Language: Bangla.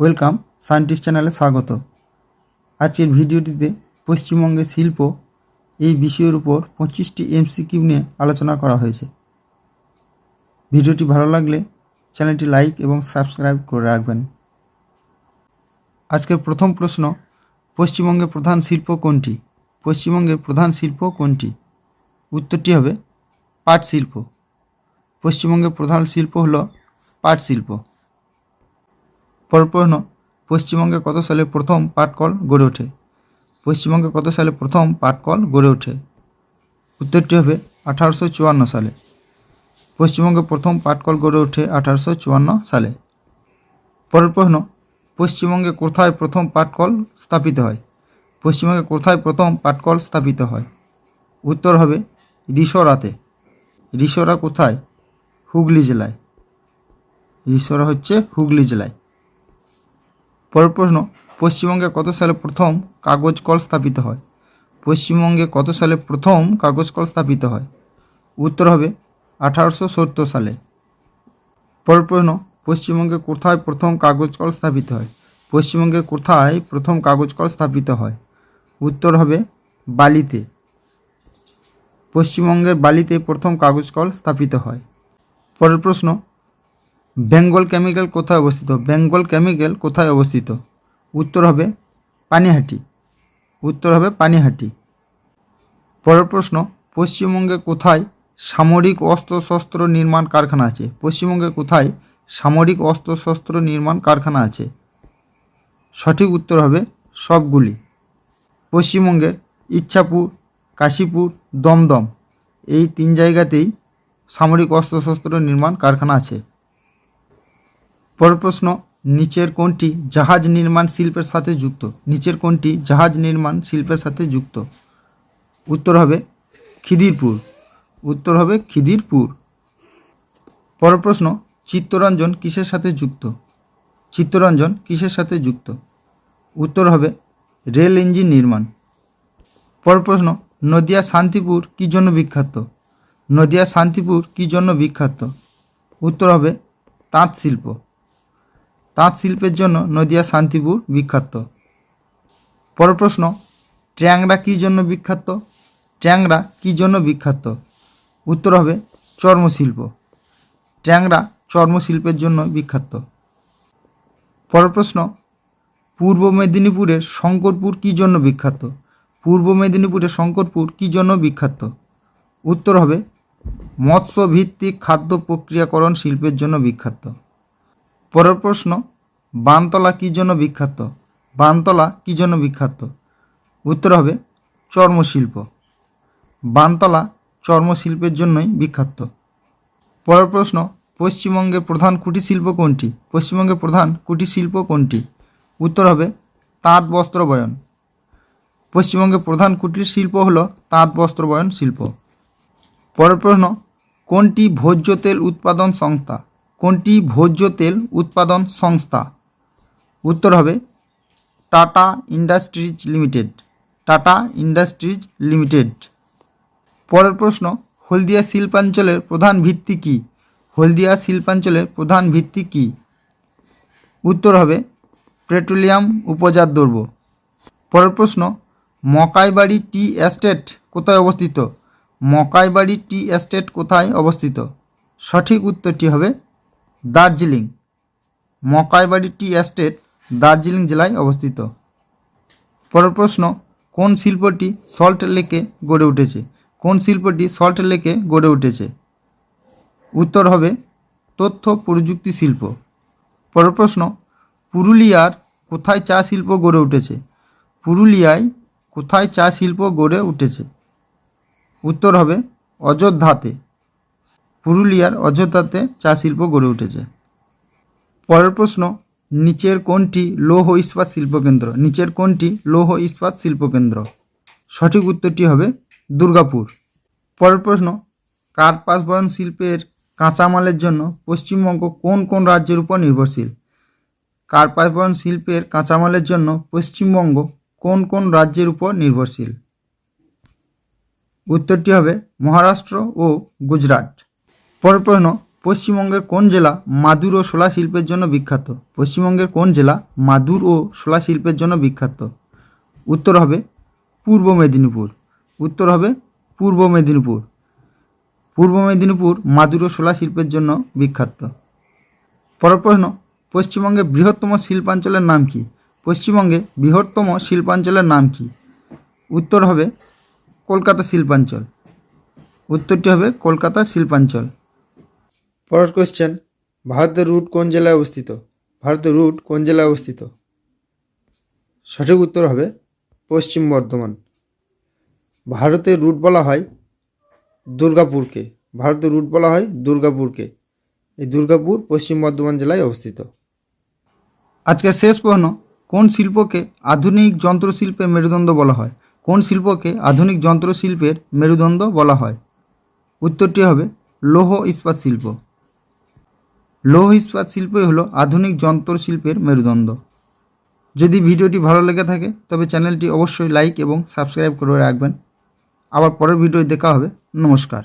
ওয়েলকাম সায়েন্টিস্ট চ্যানেলে স্বাগত। আজকের ভিডিওটিতে পশ্চিমবঙ্গের শিল্প এই বিষয়ের উপর পঁচিশটি এমসিকিউ নিয়ে আলোচনা করা হয়েছে। ভিডিওটি ভালো লাগলে চ্যানেলটি লাইক এবং সাবস্ক্রাইব করে রাখবেন। আজকের প্রথম প্রশ্ন, পশ্চিমবঙ্গের প্রধান শিল্প কোনটি? পশ্চিমবঙ্গের প্রধান শিল্প কোনটি? উত্তরটি হবে পাট শিল্প। পশ্চিমবঙ্গের প্রধান শিল্প হলো পাট শিল্প। পরের প্রশ্ন পশ্চিমবঙ্গে কত সালে প্রথম পাটকল গড়ে ওঠে? পশ্চিমবঙ্গে কত সালে প্রথম পাটকল গড়ে ওঠে? উত্তরটি হবে আঠারোশো চুয়ান্ন সালে। পশ্চিমবঙ্গে প্রথম পাটকল গড়ে ওঠে আঠারোশো চুয়ান্ন সালে। পরের প্রশ্ন পশ্চিমবঙ্গে কোথায় প্রথম পাটকল স্থাপিত হয়? পশ্চিমবঙ্গে কোথায় প্রথম পাটকল স্থাপিত হয়? উত্তর হবে রিসোরাতে। রিসোরা কোথায়? হুগলি জেলায়। রিসোরা হচ্ছে হুগলি জেলায়। পরের প্রশ্ন, পশ্চিমবঙ্গে কত সালে প্রথম কাগজ কল স্থাপিত হয়? পশ্চিমবঙ্গে কত সালে প্রথম কাগজ কল স্থাপিত হয়? উত্তর হবে, আঠারোশো সত্তর সালে। পরের প্রশ্ন, পশ্চিমবঙ্গে কোথায় প্রথম কাগজ কল স্থাপিত হয়? পশ্চিমবঙ্গে কোথায় প্রথম কাগজ কল স্থাপিত হয়? উত্তর হবে, বালিতে। পশ্চিমবঙ্গের বালিতে প্রথম কাগজ কল স্থাপিত হয়। পরের প্রশ্ন বেঙ্গল কেমিক্যাল কোথায় অবস্থিত? বেঙ্গল কেমিক্যাল কোথায় অবস্থিত? উত্তর হবে পানিহাটি। উত্তর হবে পানিহাটি। পরের প্রশ্ন, পশ্চিমবঙ্গে কোথায় সামরিক অস্ত্রশস্ত্র নির্মাণ কারখানা আছে? পশ্চিমবঙ্গে কোথায় সামরিক অস্ত্রশস্ত্র নির্মাণ কারখানা আছে? সঠিক উত্তর হবে সবগুলি। পশ্চিমবঙ্গের ইচ্ছাপুর, কাশীপুর, দমদম, এই তিন জায়গাতেই সামরিক অস্ত্রশস্ত্র নির্মাণ কারখানা আছে। পরের প্রশ্ন, নিচের কোনটি জাহাজ নির্মাণ শিল্পের সাথে যুক্ত। নিচের কোনটি জাহাজ নির্মাণ শিল্পের সাথে যুক্ত। উত্তর হবে খিদিরপুর। উত্তর হবে খিদিরপুর। পরের প্রশ্ন, চিত্তরঞ্জন কিসের সাথে যুক্ত? চিত্তরঞ্জন কিসের সাথে যুক্ত? উত্তর হবে রেল ইঞ্জিন নির্মাণ। পরের প্রশ্ন, নদিয়া শান্তিপুর কী জন্য বিখ্যাত? নদিয়া শান্তিপুর কী জন্য বিখ্যাত? উত্তর হবে তাঁত শিল্প। তাঁত শিল্পের জন্য নদিয়া শান্তিপুর বিখ্যাত। পরের প্রশ্ন, ট্যাংরা কী জন্য বিখ্যাত? ট্যাংরা কী জন্য বিখ্যাত? উত্তর হবে, চর্মশিল্প। ট্যাংরা চর্মশিল্পের জন্য বিখ্যাত। পরের প্রশ্ন, পূর্ব মেদিনীপুরের শঙ্করপুর কী জন্য বিখ্যাত? পূর্ব মেদিনীপুরের শঙ্করপুর কী জন্য বিখ্যাত? উত্তর হবে মৎস্য ভিত্তিক খাদ্য প্রক্রিয়াকরণ শিল্পের জন্য বিখ্যাত। পরের প্রশ্ন, বানতলা কী জন্য বিখ্যাত? বানতলা কী জন্য বিখ্যাত? উত্তর হবে, চর্মশিল্প। বানতলা চর্মশিল্পের জন্যই বিখ্যাত। পরের প্রশ্ন, পশ্চিমবঙ্গের প্রধান কুটির শিল্প কোনটি? পশ্চিমবঙ্গের প্রধান কুটির শিল্প কোনটি? উত্তর হবে, তাঁত বস্ত্র বয়ন। পশ্চিমবঙ্গের প্রধান কুটির শিল্প হলো তাঁত বস্ত্র বয়ন শিল্প। পরের প্রশ্ন, কোনটি ভোজ্য তেল উৎপাদন সংস্থা? কোনটি ভোজ্য তেল উৎপাদন সংস্থা? উত্তর হবে, Tata industries limited. Tata industries limited. পরের প্রশ্ন, হলদিয়া শিল্পাঞ্চলের প্রধান ভিত্তি কী? হলদিয়া শিল্পাঞ্চলের প্রধান ভিত্তি কী? উত্তর হবে, পেট্রোলিয়াম উপজাত দ্রব্য। পরের প্রশ্ন, মকাইবাড়ি টি এস্টেট কোথায় অবস্থিত? মকাইবাড়ি টি এস্টেট কোথায় অবস্থিত? সঠিক উত্তরটি হবে দার্জিলিং, মকাইবাড়ি টি এস্টেট, দার্জিলিং জেলায় অবস্থিত। পরের প্রশ্ন, কোন শিল্পটি সল্ট লেকে গড়ে উঠেছে? কোন শিল্পটি সল্ট লেকে গড়ে উঠেছে? উত্তর হবে, তথ্য প্রযুক্তি শিল্প। পরের প্রশ্ন, পুরুলিয়ার কোথায় চা শিল্প গড়ে উঠেছে? পুরুলিয়ায় কোথায় চা শিল্প গড়ে উঠেছে? উত্তর হবে, অযোধ্যাতে। পুরুলিয়ার অযোধ্যাতে চা শিল্প গড়ে উঠেছে। পরের প্রশ্ন, নিচের কোনটি লৌহ ইস্পাত শিল্পকেন্দ্র নিচের কোনটি লৌহ ইস্পাত শিল্পকেন্দ্র সঠিক উত্তরটি হবে দুর্গাপুর। পরের প্রশ্ন কার্পাস বয়ন শিল্পের কাঁচামালের জন্য পশ্চিমবঙ্গ কোন কোন রাজ্যের উপর নির্ভরশীল? কার্পাস বয়ন শিল্পের কাঁচামালের জন্য পশ্চিমবঙ্গ কোন কোন রাজ্যের উপর নির্ভরশীল? উত্তরটি হবে মহারাষ্ট্র ও গুজরাট। পরের প্রশ্ন পশ্চিমবঙ্গের কোন জেলা মাদুর ও শোলা শিল্পের জন্য বিখ্যাত? পশ্চিমবঙ্গের কোন জেলা মাদুর ও শোলা শিল্পের জন্য বিখ্যাত? উত্তর হবে পূর্ব মেদিনীপুর। উত্তর হবে পূর্ব মেদিনীপুর। পূর্ব মেদিনীপুর মাদুর ও শোলা শিল্পের জন্য বিখ্যাত। পরের প্রশ্ন পশ্চিমবঙ্গের বৃহত্তম শিল্পাঞ্চলের নাম কি? পশ্চিমবঙ্গে বৃহত্তম শিল্পাঞ্চলের নাম কি? উত্তর হবে কলকাতা শিল্পাঞ্চল। উত্তরটি হবে কলকাতা শিল্পাঞ্চল। পরের কোশ্চেন ভারতের রুট কোন জেলায় অবস্থিত? ভারতের রুট কোন জেলায় অবস্থিত? সঠিক উত্তর হবে পশ্চিম বর্ধমান। ভারতের রুট বলা হয় দুর্গাপুরকে। ভারতের রুট বলা হয় দুর্গাপুরকে। এই দুর্গাপুর পশ্চিম বর্ধমান জেলায় অবস্থিত। আজকের শেষ প্রশ্ন, কোন শিল্পকে আধুনিক যন্ত্রশিল্পের মেরুদণ্ড বলা হয়? কোন শিল্পকে আধুনিক যন্ত্রশিল্পের মেরুদণ্ড বলা হয়? উত্তরটি হবে লৌহ ইস্পাত শিল্প। লৌহ ইস্পাত শিল্পই হলো আধুনিক যন্ত্রশিল্পের মেরুদণ্ড। যদি ভিডিওটি ভালো লেগে থাকে, তবে চ্যানেলটি অবশ্যই লাইক এবং সাবস্ক্রাইব করে রাখবেন। আবার পরের ভিডিও দেখা হবে। নমস্কার।